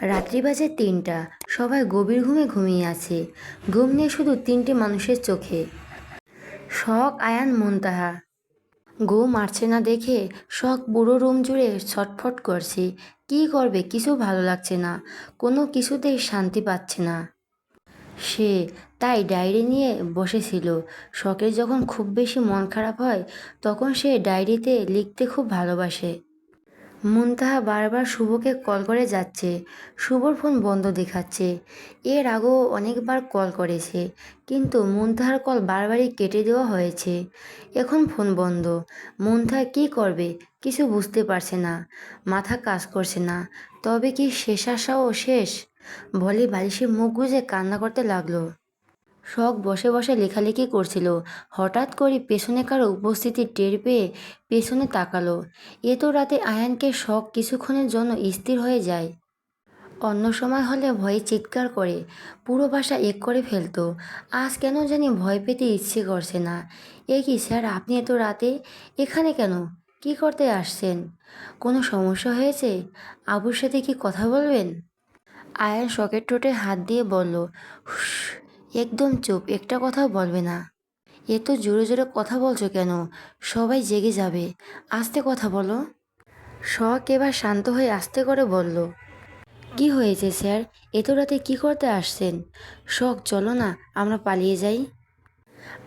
রাত্রি বাজে তিনটা। সবাই গভীর ঘুমে ঘুমিয়ে আছে। ঘুম নিয়ে শুধু তিনটে মানুষের চোখে। শখ, আয়ান, মুনতাহা। গো মারছে না দেখে শখ বুড়ো রুম জুড়ে ছটফট করছে। কী করবে? কিছু ভালো লাগছে না। কোনো কিছুতেই শান্তি পাচ্ছে না। সে তাই ডায়েরি নিয়ে বসেছিল। শখের যখন খুব বেশি মন খারাপ হয়, তখন সে ডায়েরিতে লিখতে খুব ভালোবাসে। মুনতাহা বারবার শুভকে কল করে যাচ্ছে। শুভর ফোন বন্ধ দেখাচ্ছে। এর আগেও অনেকবার কল করেছে, কিন্তু মুনতাহার কল বারবারই কেটে দেওয়া হয়েছে। এখন ফোন বন্ধ। মুনতাহা কী করবে কিছু বুঝতে পারছে না। মাথা কাজ করছে না। তবে কি শেষ আশাও শেষ? বলে বালিশে মুখ গুজে কান্না করতে লাগল। শখ বসে বসে লেখালেখি করছিল। হঠাৎ করে পেছনে কারও উপস্থিতি টের পেয়ে পেছনে তাকালো। এ তো রাতে আয়ানকে শখ কিছুক্ষণের জন্য স্থির হয়ে যায়। অন্য সময় হলে ভয়ে চিৎকার করে পুরো বাসা এক করে ফেলতো। আজ কেন জানি ভয় পেতে ইচ্ছে করছে না। এ কি স্যার আপনি এত রাতে এখানে কেন? কি করতে আসছেন? কোনো সমস্যা হয়েছে? আবুর সাথে কি কথা বলবেন? আয়ান শখের ঠোঁটে হাত দিয়ে বলল "হুস, একদম চুপ, একটা কথাও বলবে না। এত জোরে জোরে কথা বলছো কেন? সবাই জেগে যাবে। আস্তে কথা বলো। শখ এবার শান্ত হয়ে আস্তে করে বলল, কি হয়েছে স্যার? এত রাতে কি করতে আসছেন? শখ, চলো না, আমরা পালিয়ে যাই।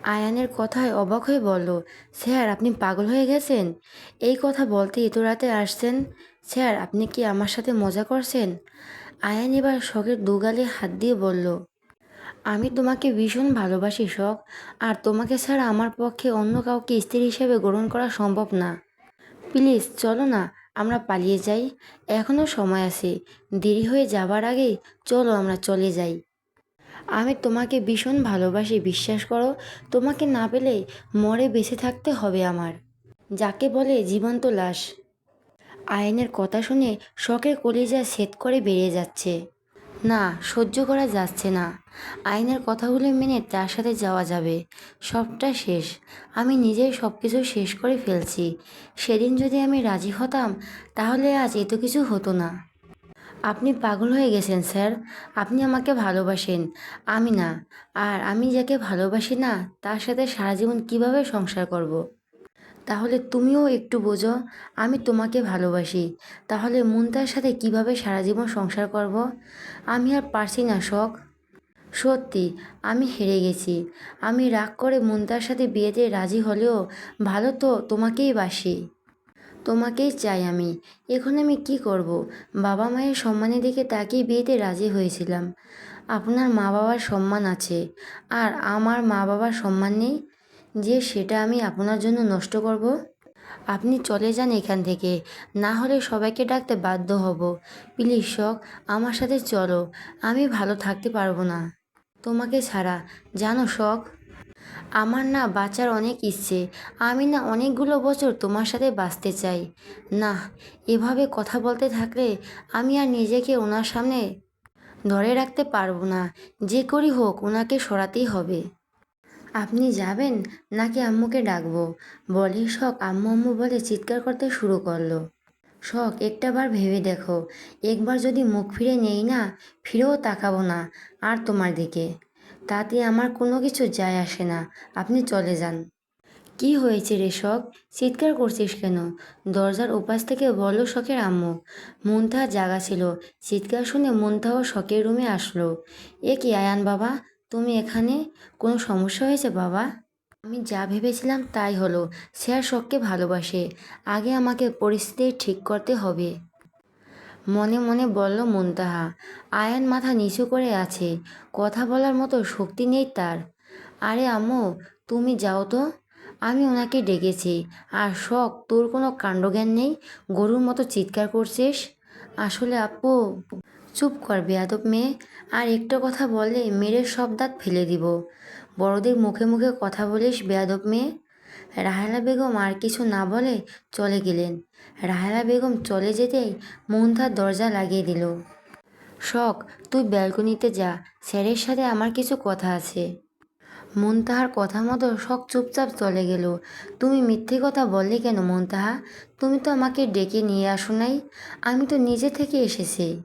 আয়ানের কথায় অবাক হয়ে বলল, স্যার, আপনি পাগল হয়ে গেছেন? এই কথা বলতে এত রাতে আসছেন? স্যার, আপনি কি আমার সাথে মজা করছেন? আয়ান এবার শখের দুগালে হাত দিয়ে বলল আমি তোমাকে ভীষণ ভালোবাসি, শখ। আর তোমাকে ছাড়া আমার পক্ষে অন্য কাউকে স্ত্রী হিসেবে গ্রহণ করা সম্ভব না। প্লিজ, চলো না, আমরা পালিয়ে যাই। এখনও সময় আছে। দেরি হয়ে যাবার আগেই চলো আমরা চলে যাই। আমি তোমাকে ভীষণ ভালোবাসি, বিশ্বাস করো। তোমাকে না পেলে মরে বেঁচে থাকতে হবে আমার। যাকে বলে জীবন্ত লাশ। আয়নের কথা শুনে শখের কলিজা সেট করে বেরিয়ে যাচ্ছে। না, সহ্য করা যাচ্ছে না। আইনের কথাগুলি মেনে তার সাথে যাওয়া যাবে। সবটা শেষ। আমি নিজেই সব কিছু শেষ করে ফেলছি। সেদিন যদি আমি রাজি হতাম, তাহলে আজ এত কিছু হতো না। আপনি পাগল হয়ে গেছেন, স্যার। আপনি আমাকে ভালোবাসেন। আমি না। আর আমি যাকে ভালোবাসি না, তার সাথে সারা জীবন কীভাবে সংসার করব। তাহলে তুমিও একটু বোঝো, আমি তোমাকে ভালোবাসি। তাহলে মুনতার সাথে কীভাবে সারা জীবন সংসার করব? আমি আর পারছি না, শখ। সত্যি, আমি হেরে গেছি। আমি রাগ করে মুনতার সাথে বিয়েতে রাজি হলেও ভালো তো তোমাকেই বাসি। তোমাকেই চাই আমি। এখন আমি কি করব? বাবা মায়ের সম্মানের দিকে তাকিয়ে বিয়েতে রাজি হয়েছিলাম। আপনার মা বাবার সম্মান আছে। আর আমার মা বাবার সম্মান নেই যে সেটা আমি আপনার জন্য নষ্ট করব? আপনি চলে যান এখান থেকে। না হলে সবাইকে ডাকতে বাধ্য হব। প্লিজ, শখ, আমার সাথে চলো। আমি ভালো থাকতে পারব না। তোমাকে ছাড়া, জানো শখ? আমার না বাঁচার অনেক ইচ্ছে। আমি না অনেকগুলো বছর তোমার সাথে বাঁচতে চাই। না, এভাবে কথা বলতে থাকলে আমি আর নিজেকে ওনার সামনে ধরে রাখতে পারব না। যে করি হোক, ওনাকে সরাতেই হবে। আপনি যাবেন? নাকি আম্মুকে ডাকবো? বলে শখ আম্মু আম্মু বলে চিৎকার করতে শুরু করল। শখ, একটাবার ভেবে দেখো। একবার যদি মুখ ফিরে নেই না, ফিরেও তাকাবো না, আর তোমার দিকে। তাতে আমার কোনো কিছু যায় আসে না। আপনি চলে যান। কি হয়েছে রে শখ? চিৎকার করছিস কেন? দরজার উপাস থেকে বলল শখের আম্মু। মুনতাহা জাগা ছিল। চিৎকার শুনে মুনতাহাও শখের রুমে আসলো। এ কি আয়ান বাবা? তুমি এখানে? কোনো সমস্যা হয়েছে বাবা? আমি যা ভেবেছিলাম তাই হলো। সে আর শখকে ভালোবাসে। আগে আমাকে পরিস্থিতি ঠিক করতে হবে। মনে মনে বলল মুনতাহা, আয়ান মাথা নিচু করে আছে। কথা বলার মতো শক্তি নেই তার। আরে আম্মু, তুমি যাও তো। আমি ওনাকে ডেকেছি। আর শখ, তোর কোনো কাণ্ডজ্ঞান নেই? গরুর মতো চিৎকার করছিস? আসলে আপু, চুপ কর বেয়াদব মেয়ে। আর একটা কথা বলে মেরে সব দাঁত ফেলে দিব। বড়দের মুখে মুখে কথা বলিস, বেয়াদব মেয়ে। রাহেলা বেগম আর কিছু না বলে চলে গেলেন। রাহেলা বেগম চলে যেতেই মুন্থার দরজা লাগিয়ে দিল। শখ, তুই ব্যালকনিতে যা, স্যারের সাথে আমার কিছু কথা আছে। মুনতাহার কথা মতো শখ চুপচাপ চলে গেল। তুমি মিথ্যে কথা বললে কেন মুনতাহা? তুমি তো আমাকে ডেকে নিয়ে আসো নাই। আমি তো নিজে থেকে এসেছি।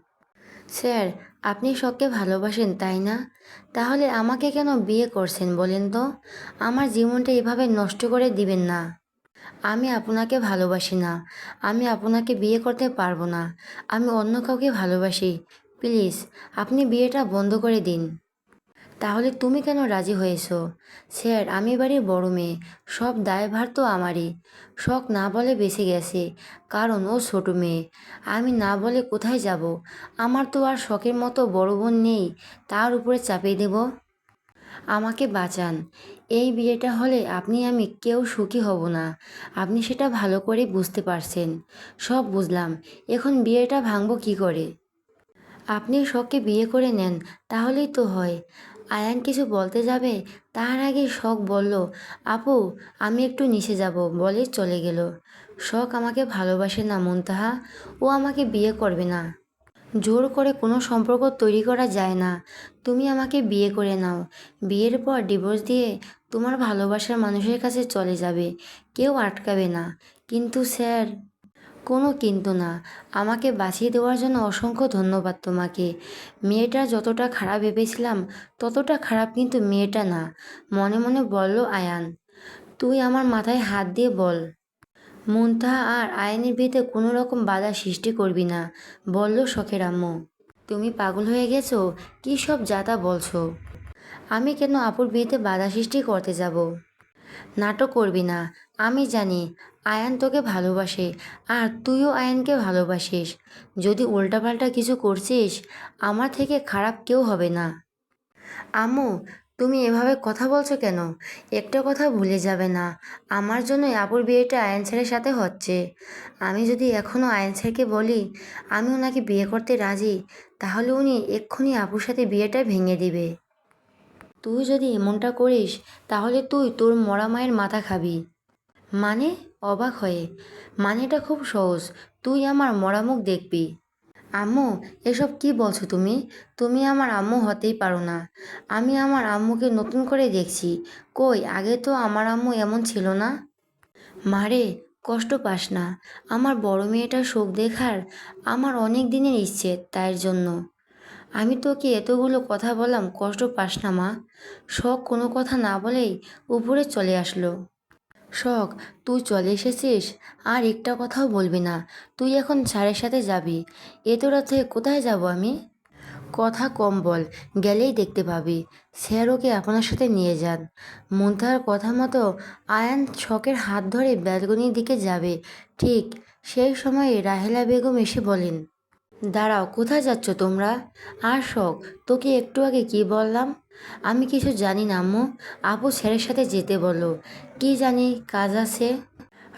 স্যার আপনি সবকে ভালোবাসেন, তাই না? তাহলে আমাকে কেন বিয়ে করছেন বলেন তো? আমার জীবনটা এভাবে নষ্ট করে দিবেন না। আমি আপনাকে ভালোবাসি না। আমি আপনাকে বিয়ে করতে পারব না। আমি অন্য কাউকে ভালোবাসি। প্লিজ, আপনি বিয়েটা বন্ধ করে দিন। তাহলে তুমি কেন রাজি হয়েছো? স্যার, আমি বাড়ির বড় মেয়ে। সব দায়ভার তো আমারই। শখ না বলে বেঁচে গেছে, কারণ ও ছোট মেয়ে। আমি না বলে কোথায় যাব? আমার তো আর শখের মতো বড় বোন নেই, তার উপরে চাপিয়ে দেব। আমাকে বাঁচান। এই বিয়েটা হলে আপনি আমি কেউ সুখী হব না। আপনি সেটা ভালো করে বুঝতে পারছেন। সব বুঝলাম। এখন বিয়েটা ভাঙবো কি করে? আপনি শখকে বিয়ে করে নেন, তাহলেই তো হয়। আয়ান কিছু বলতে যাবে? তার আগে শখ বলল, আপু, আমি একটু নিচে যাব। বলে চলে গেল। শখ আমাকে ভালোবাসে না মুনতাহা, ও আমাকে বিয়ে করবে না। জোর করে কোনো সম্পর্ক তৈরি করা যায় না। তুমি আমাকে বিয়ে করে নাও। বিয়ের পর ডিভোর্স দিয়ে তোমার ভালোবাসার মানুষের কাছে চলে যাবে। কেউ আটকাবে না। কিন্তু স্যার কোনো কিন্তু না। আমাকে বাঁচিয়ে দেওয়ার জন্য অসংখ্য ধন্যবাদ তোমাকে। মেয়েটা যতটা খারাপ ভেবেছিলাম, ততটা খারাপ কিন্তু মেয়েটা না। মনে মনে বলল, আয়ান, তুই আমার মাথায় হাত দিয়ে বল। মুনতাহা আর আয়নের বিয়েতে কোনো রকম বাধা সৃষ্টি করবি না। বলল শখের আম্মু। তুমি পাগল হয়ে গেছো? কী সব যাতা বলছো? আমি কেন আপুর বিয়েতে বাধা সৃষ্টি করতে যাব? নাটক করবি না। আমি জানি আয়ান তোকে ভালোবাসে আর তুইও আয়ানকে ভালোবাসিস। যদি উল্টাপাল্টা কিছু করছিস, আমার থেকে খারাপ কেউ হবে না। আম্মু, তুমি এভাবে কথা বলছো কেন? একটা কথা ভুলে যাবে না। আমার জন্য আপুর বিয়েটা আয়ন স্যারের সাথে হচ্ছে। আমি যদি এখনও আয়ন স্যারকে বলি আমি ওনাকে বিয়ে করতে রাজি, তাহলে উনি এক্ষুনি আপুর সাথে বিয়েটা ভেঙে দিবে। তুই যদি এমনটা করিস, তাহলে তুই তোর মরা মায়ের মাথা খাবি। মানে? অবাক হয়ে। মানেটা খুব সহজ। তুই আমার মরা মুখ দেখবি। আম্মু, এসব কি বলছো তুমি? তুমি আমার আম্মু হতেই পারো না। আমি আমার আম্মুকে নতুন করে দেখছি। কই, আগে তো আমার আম্মু এমন ছিল না? মারে, কষ্ট পাস না। আমার বড় মেয়েটার শোক দেখার আমার অনেক দিনের ইচ্ছে তাই জন্য। আমি তোকে এতগুলো কথা বললাম, কষ্ট পাস না মা। শখ কোনো কথা না বলেই উপরে চলে আসলো। শখ, তুই চলে এসেছিস? আর একটা কথাও বলবি না, তুই এখন স্যারের সাথে যাবি। এত রাতে কোথায় যাব আমি? কথা কম বল, গেলেই দেখতে পাবি। স্যার ওকে আপনার সাথে নিয়ে যান। মুন্তাহার কথা মতো আয়ান শখের হাত ধরে ব্যালকনির দিকে যাবে। ঠিক সেই সময় রাহেলা বেগম এসে বলেন, দাঁড়াও, কোথায় যাচ্ছ তোমরা? আর শখ, তোকে একটু আগে কি বললাম? আমি কিছু জানি না, আম্মু। আপু স্যারের সাথে যেতে বলো কি জানি কাজ আছে।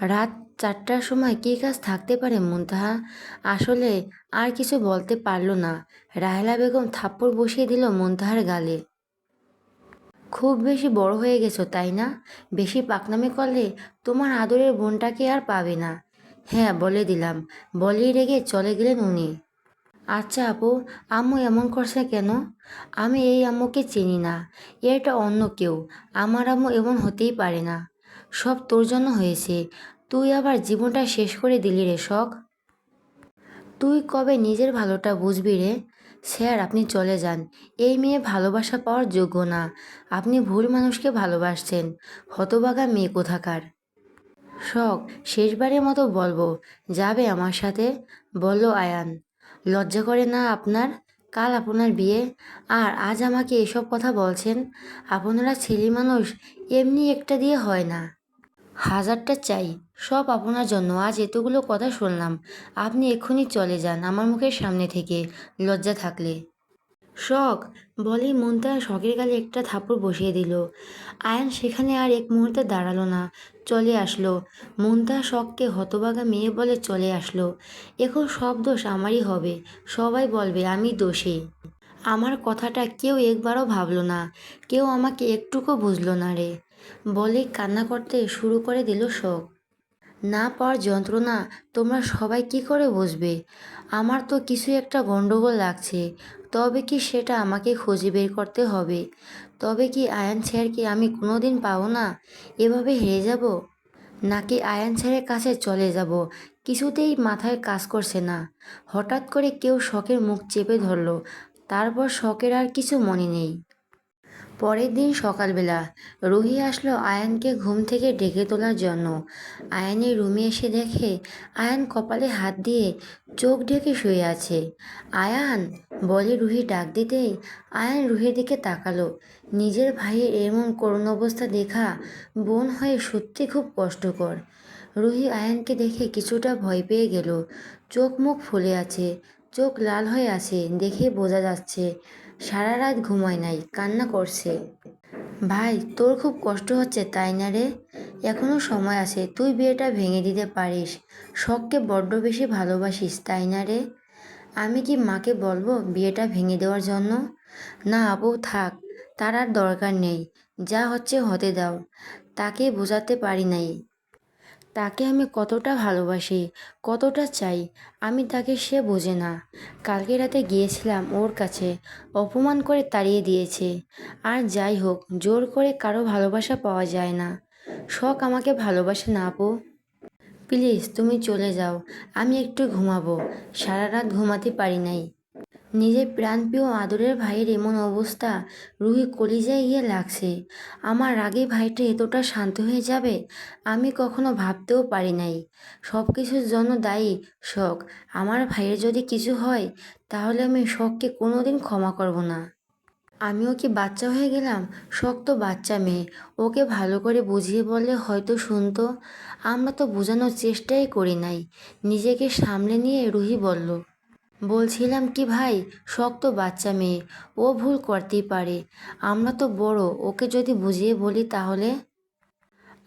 রাত চারটার সময় কী কাজ থাকতে পারে মুনতাহা? আসলে আর কিছু বলতে পারল না। রাহেলা বেগম থাপ্পড় বসিয়ে দিল মুনতাহার গালে। খুব বেশি বড় হয়ে গেছো, তাই না? বেশি পাকনামি করলে তোমার আদরের বোনটাকে আর পাবে না? হ্যাঁ বলে দিলাম। বলেই রেগে চলে গেলেন উনি। আচ্ছা আপু, আম্মু এমন করছে কেন? আমি এই আম্মুকে চিনি না, এটা অন্য কেউ, আমার আম্মু এমন হতেই পারে না। সব তোর জন্য হয়েছে, তুই আবার জীবনটা শেষ করে দিলি রে শখ। তুই কবে নিজের ভালোটা বুঝবি রে? স্যার, আপনি চলে যান, এই মেয়ে ভালোবাসা পাওয়ার যোগ্য না, আপনি ভুল মানুষকে ভালোবাসছেন হতবাগা মেয়ে কোথাকার? শখ, শেষবারের মতো বলব, যাবে আমার সাথে? বলল আয়ান। লজ্জা করে না আপনার? কাল আপনার বিয়ে। আর আজ আমাকে এসব কথা বলছেন? আপনারা ছেলে মানুষ, এমনি একটা দিয়ে হয় না। হাজারটা চাই, সব আপনার জন্য। আজ এতগুলো কথা শুনলাম। আপনি এক্ষুনি চলে যান আমার মুখের সামনে থেকে, লজ্জা থাকলে। শখ বলে মনটা শখের গালে একটা থাপড় বসিয়ে দিল। আয়ান সেখানে আর এক মুহূর্তে দাঁড়াল না, চলে আসলো। মনটা শখকে হতবাগা মেয়ে বলে চলে আসলো। এখন সব দোষ আমারই হবে, সবাই বলবে আমি দোষী। আমার কথাটা কেউ একবারও ভাবলো না, কেউ আমাকে একটুকু বুঝলো না রে। বলে কান্না করতে শুরু করে দিল শখ। না পাওয়ার যন্ত্রণা, তোমরা সবাই কি করে বুঝবে? আমার তো কিছু একটা গণ্ডগোল লাগছে তবে কি সেটা আমাকে খুঁজে বের করতে হবে? তবে কি আয়ান স্যারকে আমি কোনো দিন পাবো না? এভাবে হেরে যাব? নাকি আয়ান স্যারের কাছে চলে যাব? কিছুতেই মাথায় কাজ করছে না। হঠাৎ করে কেউ শখের মুখ চেপে ধরল। তারপর শখের আর কিছু মনে নেই। পরের দিন সকালবেলা রুহি আসলো আয়ানকে ঘুম থেকে ডেকে তোলার জন্য। আয়ানের রুমে এসে দেখে আয়ান কপালে হাত দিয়ে চোখ ঢেকে শুয়ে আছে। আয়ান, বলে রুহি ডাক দিতেই আয়ান রুহির দিকে তাকালো। নিজের ভাইয়ের এমন করুণ অবস্থা দেখা বোন হয়ে সত্যি খুব কষ্টকর। রুহি আয়ানকে দেখে কিছুটা ভয় পেয়ে গেল। চোখ মুখ ফুলে আছে, চোখ লাল হয়ে আছে দেখে বোঝা যাচ্ছে সারা রাত ঘুমায় নাই, কান্না করছে। ভাই, তোর খুব কষ্ট হচ্ছে, তাই না রে? এখনও সময় আছে, তুই বিয়েটা ভেঙে দিতে পারিস। শখকে বড্ড বেশি ভালোবাসিস, তাই না রে? আমি কি মাকে বলব বিয়েটা ভেঙে দেওয়ার জন্য? না আপু, থাক, তার আর দরকার নেই, যা হচ্ছে হতে দাও। তাকে বোঝাতে পারি নাই। তাকে আমি কতটা ভালোবাসি, কতটা চাই, আমি তাকে সে বোঝে না। কালকে রাতে গিয়েছিলাম ওর কাছে, অপমান করে তাড়িয়ে দিয়েছে। আর যাই হোক, জোর করে কারও ভালোবাসা পাওয়া যায় না। শখ আমাকে ভালোবাসে না, আপু। প্লিজ, তুমি চলে যাও, আমি একটু ঘুমাবো। সারা রাত ঘুমাতে পারি নাই। নিজের প্রাণপ্রিয় আদরের ভাইয়ের এমন অবস্থা, রুহি কলিজায় গিয়ে লাগছে। আমার রাগে ভাইটা এতটা শান্ত হয়ে যাবে, আমি কখনো ভাবতেও পারি নাই। সব কিছুর জন্য দায়ী, শখ। আমার ভাইয়ের যদি কিছু হয়, তাহলে আমি শখকে কোনোদিন ক্ষমা করব না। আমিও কি বাচ্চা হয়ে গেলাম? শখ তো বাচ্চা মেয়ে। ওকে ভালো করে বুঝিয়ে বললে হয়তো শুনতো। আমরা তো বোঝানোর চেষ্টাই করি নাই। নিজেকে সামলে নিয়ে রুহি বলল বলছিলাম কি ভাই, শক্ত বাচ্চা মেয়ে, ও ভুল করতেই পারে। আমরা তো বড়, ওকে যদি বুঝিয়ে বলি তাহলে?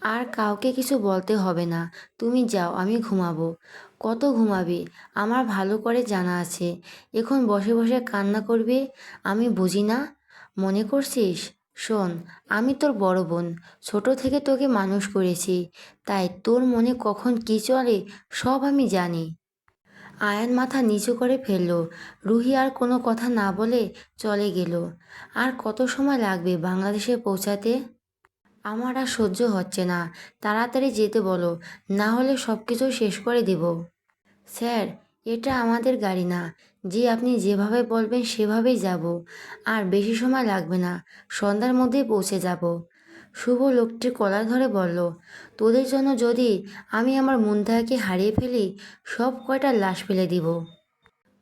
আর কাউকে কিছু বলতে হবে না, তুমি যাও, আমি ঘুমাবো। কত ঘুমাবি? আমার ভালো করে জানা আছে। এখন বসে বসে কান্না করবে? আমি বুঝি না। মনে করছিস? শোন, আমি তোর বড় বোন, ছোট থেকে তোকে মানুষ করেছি। তাই তোর মনে কখন কী চলে, সব আমি জানি। আয়ান মাথা নিচু করে ফেলল। রুহি আর কোনো কথা না বলে চলে গেল। আর কত সময় লাগবে বাংলাদেশে পৌঁছাতে? আমার আর সহ্য হচ্ছে না। তাড়াতাড়ি যেতে বলো, না হলে সব কিছু শেষ করে দেব। স্যার, এটা আমাদের গাড়ি না। যে আপনি যেভাবে বলবেন সেভাবেই যাব। আর বেশি সময় লাগবে না। সন্ধ্যার মধ্যেই পৌঁছে যাব। শুভ লোকটি কলা ধরে বলল, তোদের জন্য যদি আমি আমার মুন্তাহাকে হারিয়ে ফেলি, সব কয়টা লাশ ফেলে দিব?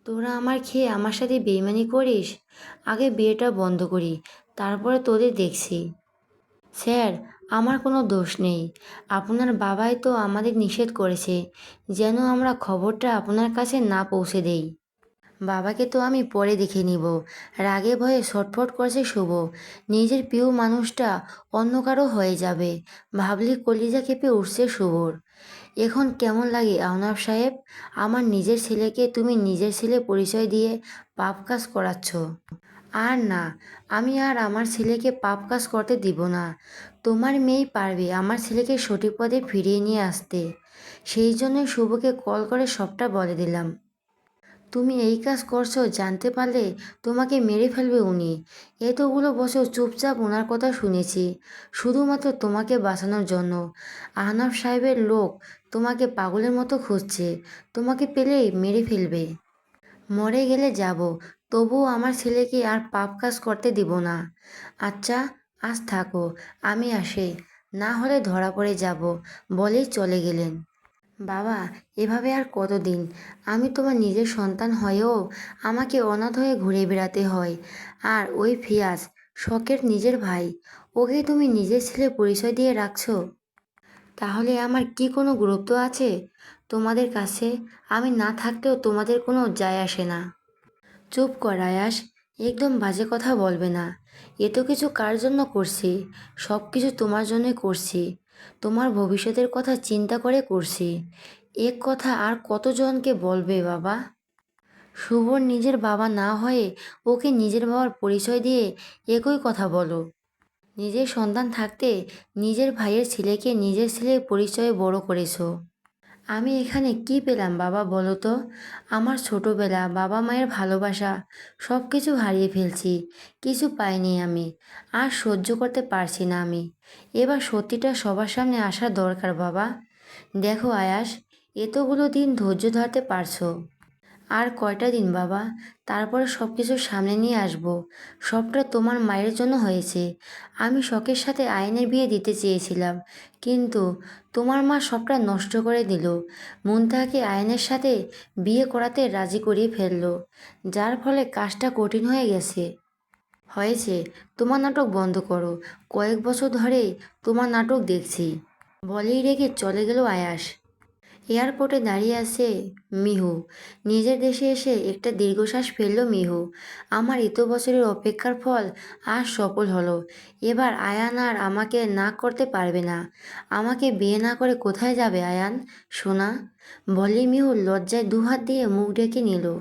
তোরা আমার খেয়ে আমার সাথে বেইমানি করিস? আগে বিয়েটা বন্ধ করি, তারপরে তোদের দেখছি। স্যার, আমার কোনো দোষ নেই। আপনার বাবাই তো আমাদের নিষেধ করেছে, যেন আমরা খবরটা আপনার কাছে না পৌঁছে দেই। বাবাকে তো আমি পরে দেখে নিব। রাগে ভয়ে ছটফট করছে শুভ। নিজের প্রিয় মানুষটা অন্য কারও হয়ে যাবে। ভাবলি কলিজা কেঁপে উঠছে শুভর। এখন কেমন লাগে আওনাব সাহেব? আমার নিজের ছেলেকে তুমি নিজের ছেলে পরিচয় দিয়ে পাপ কাজ করাচ্ছ। আর না, আমি আর আমার ছেলেকে পাপ কাজ করতে দিব না। তোমার মেয়েই পারবে আমার ছেলেকে সঠিক পদে ফিরিয়ে নিয়ে আসতে। সেই জন্য শুভকে কল করে সবটা বলে দিলাম। তুমি এই কাজ করছ, জানতে পারলে তোমাকে মেরে ফেলবে উনি। এতগুলো বছর চুপচাপ ওনার কথা শুনেছি, শুধুমাত্র তোমাকে বাঁচানোর জন্য। আহনাফ সাহেবের লোক তোমাকে পাগলের মতো খুঁজছে, তোমাকে পেলেই মেরে ফেলবে। মরে গেলে যাব, তবুও আমার ছেলেকে আর পাপ কাজ করতে দিব না। আচ্ছা আজ থাকো, আমি আসে, না হলে ধরা পড়ে যাব, বলেই চলে গেলেন। বাবা, এভাবে আর কতদিন? আমি তোমার নিজের সন্তান হয়েও আমাকে অনাথ হয়ে ঘুরে বেড়াতে হয়। আর ওই ফিয়াজ, শখের নিজের ভাই, ওকে তুমি নিজের ছেলে পরিচয় দিয়ে রাখছো? তাহলে আমার কি কোনো গুরুত্ব আছে? তোমাদের কাছে আমি না থাকলেও তোমাদের কোনো যায় আসে না। চুপ কর আয়াস, একদম বাজে কথা বলবে না। এত কিছু কার জন্য করছি? সব কিছু তোমার জন্যই করছি। তোমার ভবিষ্যতের কথা চিন্তা করে করছি। এক কথা আর কতজনকে বলবে বাবা? শুভর নিজের বাবা না হয়ে ওকে নিজের বাবার পরিচয় দিয়ে একই কথা বলো। নিজের সন্তান থাকতে নিজের ভাইয়ের ছেলেকে নিজের ছেলের পরিচয়ে বড় করেছ। আমি এখানে কি পেলাম বাবা বলো তো? আমার ছোটোবেলা বাবা মায়ের ভালোবাসা সব কিছু হারিয়ে ফেলছি, কিছু পাইনি আমি, আর সহ্য করতে পারছি না আমি। এবার সত্যিটা সবার সামনে আসার দরকার বাবা। দেখো আয়াস, এতগুলো দিন ধৈর্য ধরতে পারছ। আর কয়টা দিন বাবা? তারপরে সব কিছু সামনে নিয়ে আসব। সবটা তোমার মায়ের জন্য হয়েছে। আমি শখের সাথে আয়নের বিয়ে দিতে চেয়েছিলাম, কিন্তু তোমার মা সবটা নষ্ট করে দিল। মুনতাহাকে আয়নের সাথে বিয়ে করাতে রাজি করিয়ে ফেলল, যার ফলে কাজটা কঠিন হয়ে গেছে। হয়েছে, তোমার নাটক বন্ধ করো। কয়েক বছর ধরেই তোমার নাটক দেখছি। বলেই রেখে চলে গেল আয়াস। এয়ারপোর্টে দাঁড়িয়ে আছে মিহু। নিজের দেশে এসে একটা দীর্ঘশ্বাস ফেলল মিহু। আমার এত বছরের অপেক্ষার ফল আর সফল হলো। এবার আয়ান আর আমাকে না করতে পারবে না। আমাকে বিয়ে না করে কোথায় যাবে আয়ান? সোনা? বলি মিহু লজ্জায় দুহাত দিয়ে মুখ ডেকে নিল।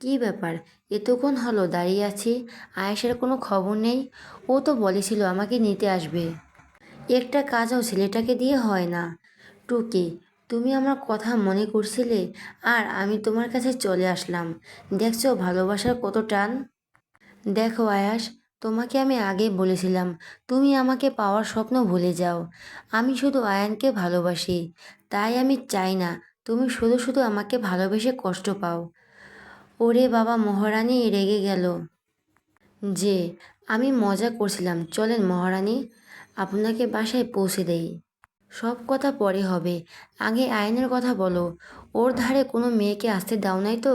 কী ব্যাপার? এতক্ষণ হলো দাঁড়িয়ে আছি, আয়েশের কোনো খবর নেই? ও তো বলেছিল আমাকে নিতে আসবে। একটা কাজও ছেলেটাকে দিয়ে হয় না। টুকি তুমি আমার কথা মনে করছিলে আর আমি তোমার কাছে চলে আসলাম। দেখছ ভালোবাসার কত টান? দেখো আয়াস, তোমাকে আমি আগে বলেছিলাম, তুমি আমাকে পাওয়ার স্বপ্ন ভুলে যাও। আমি শুধু আয়ানকে ভালোবাসি, তাই আমি চাই না তুমি শুধু শুধু আমাকে ভালোবেসে কষ্ট পাও। ওরে বাবা মহারানী, রেগে গেল। যে, আমি মজা করছিলাম। চলেন মহারানী, আপনাকে বাসায় পৌঁছে দেই। সব কথা পরে হবে। আগে আয়নের কথা বলো। ওর ধারে কোনো মেয়েকে আসতে দাও নাই তো?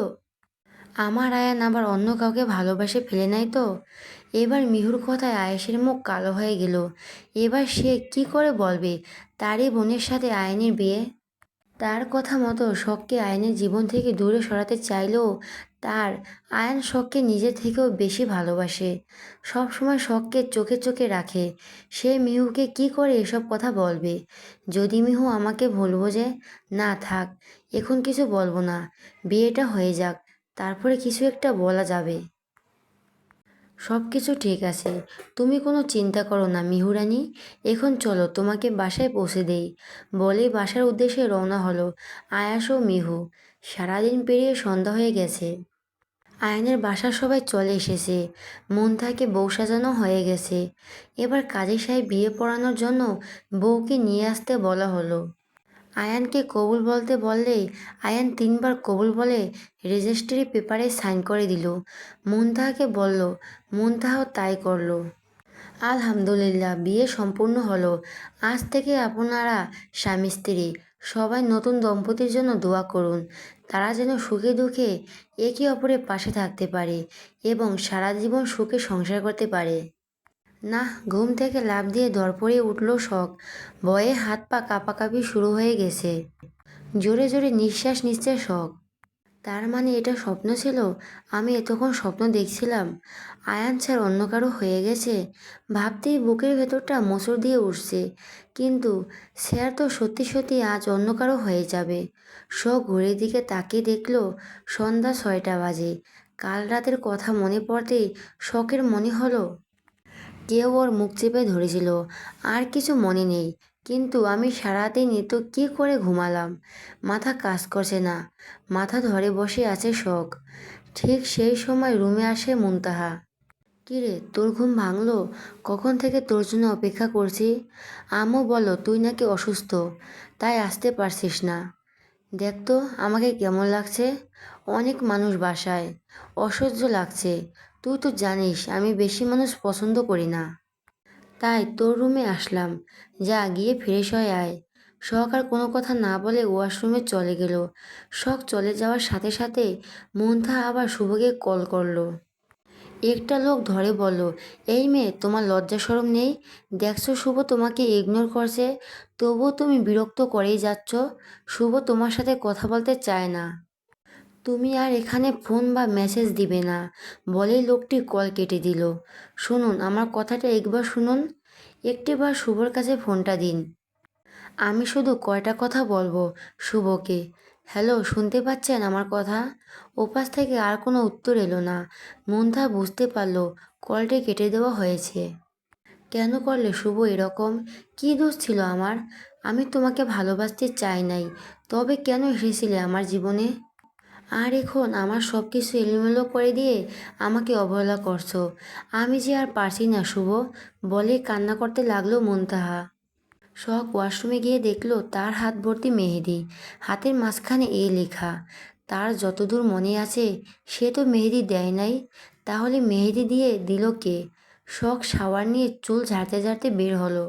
আমার আয়ান আবার অন্য কাউকে ভালোবাসে ফেলে নাই তো? এবার মিহুর কথায় আয়েশের মুখ কালো হয়ে গেল। এবার সে কি করে বলবে? তারই বোনের সাথে আয়নের বিয়ে? তার কথা মতো শখকে আয়নের জীবন থেকে দূরে সরাতে চাইলেও তার আয়ান শখকে নিজের থেকেও বেশি ভালোবাসে। সব সময় শখকে চোখে চোখে রাখে। সে মিহুকে কি করে এসব কথা বলবে? যদি মিহু আমাকে ভুল যে, না থাক, এখন কিছু বলব না। বিয়েটা হয়ে যাক, তারপরে কিছু একটা বলা যাবে। সব কিছু ঠিক আছে। তুমি কোনো চিন্তা করো না মিহুরানি এখন চলো, তোমাকে বাসায় পৌঁছে দেই। বলেই বাসার উদ্দেশ্যে রওনা হলো আয়াস ও মিহু। সারাদিন পেরিয়ে সন্ধ্যা হয়ে গেছে। আয়নের বাসার সবাই চলে এসেছে। মন থাকে বউ সাজানো হয়ে গেছে। এবার কাজী সাহেব বিয়ে পড়ানোর জন্য বউকে নিয়ে আসতে বলা হলো। আয়ানকে কবুল বলতে বললেই আয়ান তিনবার কবুল বলে রেজিস্ট্রি পেপারে সাইন করে দিল। মুনতাহাকে বলল, মুনতাহাও তাই করল। আলহামদুলিল্লাহ, বিয়ে সম্পূর্ণ হলো। আজ থেকে আপনারা স্বামী স্ত্রী সবাই নতুন দম্পতির জন্য দোয়া করুন। তারা যেন সুখে দুঃখে একে অপরের পাশে থাকতে পারে এবং সারা জীবন সুখে সংসার করতে পারে। না ঘুম থেকে লাভ দিয়ে দরপড়ে উঠল শখ। ভয়ে হাত পা কাঁপাকাঁপি শুরু হয়ে গেছে। জোরে জোরে নিঃশ্বাস নিচ্ছে শখ। তার মানে এটা স্বপ্ন ছিল? আমি এতক্ষণ স্বপ্ন দেখছিলাম। আয়ান স্যার অন্য কারও হয়ে গেছে? ভাবতেই বুকের ভেতরটা মোচড় দিয়ে উঠছে। কিন্তু স্যার তো সত্যি সত্যি আজ অন্য কারও হয়ে যাবে। শখ ঘড়ির দিকে তাকিয়ে দেখল সন্ধ্যা ছয়টা বাজে। কাল রাতের কথা মনে পড়তেই শখের মনে হলো, কেউ ওর মুখ চেপে ধরেছিল। আর কিছু মনে নেই। কিন্তু আমি সারাদিন এ তো কী করে ঘুমালাম? মাথা কাজ করছে না। মাথা ধরে বসে আছে শখ। ঠিক সেই সময় রুমে আসে মুনতাহা। কিরে, তোর ঘুম ভাঙলো? কখন থেকে তোর জন্য অপেক্ষা করছি? আমও বলো তুই নাকি অসুস্থ, তাই আসতে পারছিস না। দেখ তো, আমাকে কেমন লাগছে? অনেক মানুষ বাসায়, অসহ্য লাগছে। তুই তো জানিস, আমি বেশি মানুষ পছন্দ করি না। তাই তোর রুমে আসলাম। যা, গিয়ে ফ্রেশ হয়ে আয়। শখ আর কোনো কথা না বলে ওয়াশরুমে চলে গেল। শখ চলে যাওয়ার সাথে সাথে মন্থা আবার শুভকে কল করল। একটা লোক ধরে বলল, এই মেয়ে, তোমার লজ্জা সরম নেই? দেখছ শুভ তোমাকে ইগনোর করছে। তবুও তুমি বিরক্ত করেই যাচ্ছ। শুভ তোমার সাথে কথা বলতে চায় না। তুমি আর এখানে ফোন বা মেসেজ দিবে না। বলেই লোকটি কল কেটে দিল। শুনুন, আমার কথাটা একবার শুনুন। একটিবার শুভর কাছে ফোনটা দিন। আমি শুধু কয়টা কথা বলব শুভকে? হ্যালো, শুনতে পাচ্ছেন আমার কথা? ওপাশ থেকে আর কোনো উত্তর এলো না। মন্থা বুঝতে পারল কলটি কেটে দেওয়া হয়েছে। কেন করলে শুভ এরকম? কী দোষ ছিল আমার? আমি তোমাকে ভালোবাসতে চাই নাই। তবে কেন এসেছিলে আমার জীবনে? আর এখন আমার সব কিছু এলোমেলো করে দিয়ে আমাকে অবহেলা করছ। আমি যে আর পারছি না, শুভ। বলে কান্না করতে লাগল মন্তাহা শখ ওয়াশরুমে গিয়ে দেখল তার হাত ভর্তি মেহেদি, হাতের মাঝখানে এ লেখা। তার যতদূর মনে আছে, সে তো মেহেদি দেয় নাই। তাহলে মেহেদি দিয়ে দিল কে? শখ সাওয়ার নিয়ে চুল ঝাড়তে ঝাড়তে বের হলো।